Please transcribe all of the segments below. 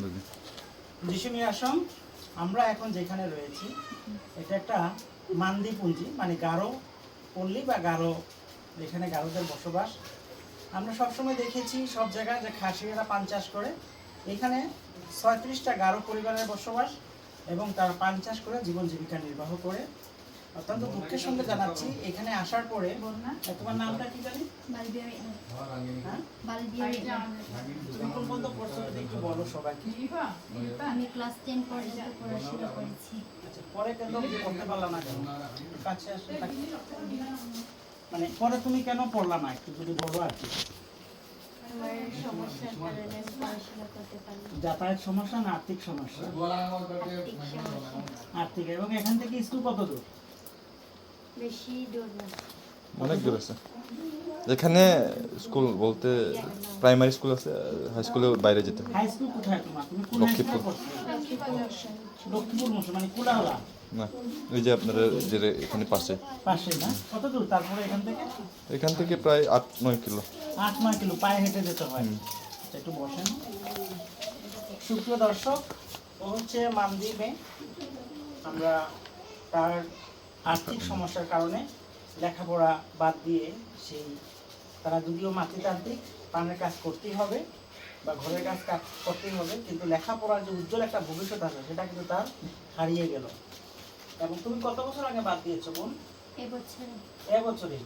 বুঝলি যিশুনি আশ্রম আমরা এখন যেখানে রয়েছি এটা একটা মান্দি পুঞ্জি মানে গারো পল্লী বা গারো যেখানে গারোদের বসবাস। আমরা সবসময় দেখেছি সব জায়গায় যে খাসিয়ারা পান চাষ করে। এখানে ছয়ত্রিশটা গারো পরিবারের বসবাস এবং তারা পান চাষ করে জীবন জীবিকা নির্বাহ করে। অত্যন্ত দুঃখের সঙ্গে জানাচ্ছি এখানে আসার পরে তোমার নামটা কি জানি? হ্যাঁ? তুমি পর্যন্ত পড়ছো যদি একটু বলো সবাইকে আমি ক্লাস টেন পর্যন্ত পড়াশোনা করেছি। আচ্ছা পরে কেন পড়তে পারলাম না কেন? কাছে আসলে মানে পরে তুমি কেন পড়লা না? একটু যদি বলো আর কি। যাতায়াত সমস্যা না আর্থিক সমস্যা? আর্থিক সমস্যা। আর্থিক এবং এখান থেকে স্কুল কত দূর? বেশি দূর না। অনেক দূর আছে। এখানে স্কুল বলতে প্রাইমারি স্কুল আছে হাই স্কুলের বাইরে যেতে। হাই স্কুল কোথায় তোমার? তুমি কোন হাই স্কুলে লক্ষ্মীপুর। মানে না ওই যে আপনার যে এখানে পাশে। পাশে না? কত দূর? তারপরে এখান থেকে? এখান থেকে প্রায় আট নয় কিলো। আট নয় কিলো পায়ে হেঁটে যেতে হয়। আচ্ছা, একটু বসেন। সুপ্রিয় দর্শক ও হচ্ছে মেয়ে। আমরা তার আর্থিক সমস্যার কারণে লেখাপড়া বাদ দিয়ে সেই তারা যদিও মাতৃতান্ত্রিক পানের কাজ করতেই হবে বা ঘরের কাজ কাজ করতেই হবে কিন্তু লেখাপড়ার যে উজ্জ্বল একটা ভবিষ্যৎ আছে সেটা কিন্তু তার হারিয়ে গেল। এবং তুমি কত বছর আগে বাদ দিয়েছ বোন? এবছরে এবছরই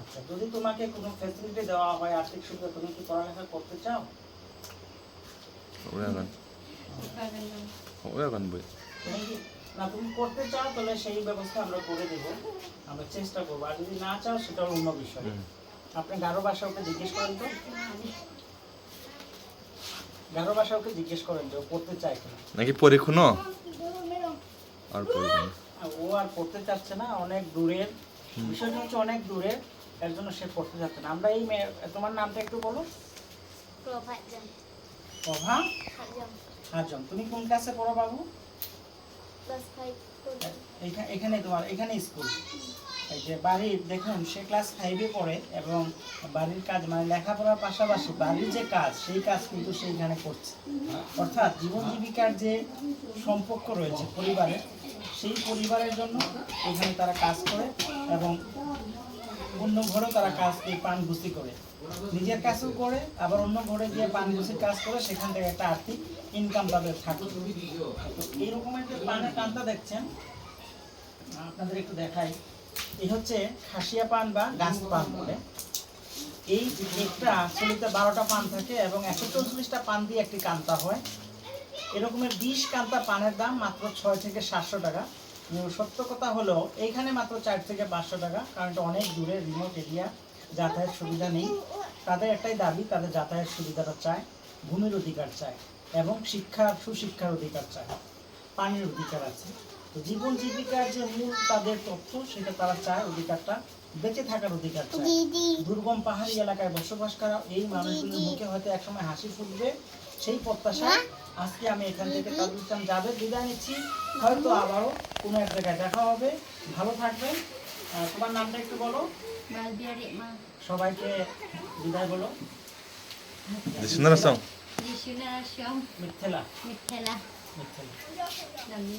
আচ্ছা যদি তোমাকে কোনো ফ্যাসিলিটি দেওয়া হয় আর্থিক সুবিধা তুমি কি পড়ালেখা করতে চাও? ওরা গান ওরা গান বই তুমি কি না তুমি করতে চাও তাহলে সেই ব্যবস্থা আমরা করে দেব। আমরা চেষ্টা করব। আর যদি না চাও সেটা অন্য বিষয়। আপনি গারো ভাষা ওকে জিজ্ঞেস করেন তো। গারো ভাষা ওকে জিজ্ঞেস করেন যে ও পড়তে চায় কিনা। নাকি পরীক্ষণ আর না। ও আর পড়তে চাচ্ছে না অনেক দূরের। বিষয়টা হচ্ছে অনেক দূরের এর জন্য সে পড়তে চাচ্ছে না। আমরা এই মেয়ে তোমার নামটা একটু বলো। প্রভাজন প্রভা হাজাম। হাজম। তুমি কোন ক্লাসে পড়ো বাবু? এখানে তোমার, এখানে স্কুল এই যে বাড়ির, দেখুন, সে ক্লাস ফাইভে পড়ে এবং বাড়ির কাজ মানে লেখাপড়ার পাশাপাশি বাড়ির যে কাজ, সেই কাজ কিন্তু সেইখানে করছে। অর্থাৎ জীবন জীবিকার যে সম্পর্ক রয়েছে পরিবারের, সেই পরিবারের জন্য এখানে তারা কাজ করে এবং অন্য ঘরেও তারা কাজ এই পান ঘুষি করে। নিজের কাজও করে, আবার অন্য ঘরে গিয়ে পান ঘুষির কাজ করে, সেখান থেকে একটা আর্থিক ইনকাম তাদের থাকে। তো এই রকমের যে পানের কানটা দেখছেন? আপনাদের একটু দেখাই। এই হচ্ছে খাসিয়া পান বা গাছ পান বলে। এই একটা চলিতে বারোটা পান থাকে এবং একশো চৌচল্লিশটা পান দিয়ে একটি কান্তা হয়। এরকমের বিশ কান্তা পানের দাম মাত্র ছয় থেকে সাতশো টাকা। সত্য কথা হলো, এইখানে মাত্র চার থেকে পাঁচশো টাকা, কারণ অনেক দূরে রিমোট এরিয়া যাতায়াত সুবিধা নেই। তাদের একটাই দাবি, তাদের যাতায়াত সুবিধাটা চায় ভূমির অধিকার চায় এবং শিক্ষা, সুশিক্ষার অধিকার চায়, পানির অধিকার আছে। তো জীবন জীবিকার যে মূল তাদের তথ্য সেটা তারা চায় অধিকারটা বেঁচে থাকার অধিকার চায়। দুর্গম পাহাড়ি এলাকায় বসবাস করা এই মানুষগুলোর মুখে হয়তো একসময় হাসি ফুটবে। সেই প্রত্যাশা আজকে আমি এখান থেকে তাজুল ইসলাম যাবে বিদায় নিচ্ছি হয়তো আবারও কোনো এক জায়গায় দেখা হবে। ভালো থাকবেন। তোমার নামটা একটু বলো। সবাইকে বিদায় বলো। মিথ্যেলা। মিথেলা মিথ্যেলা। ধন্যবাদ।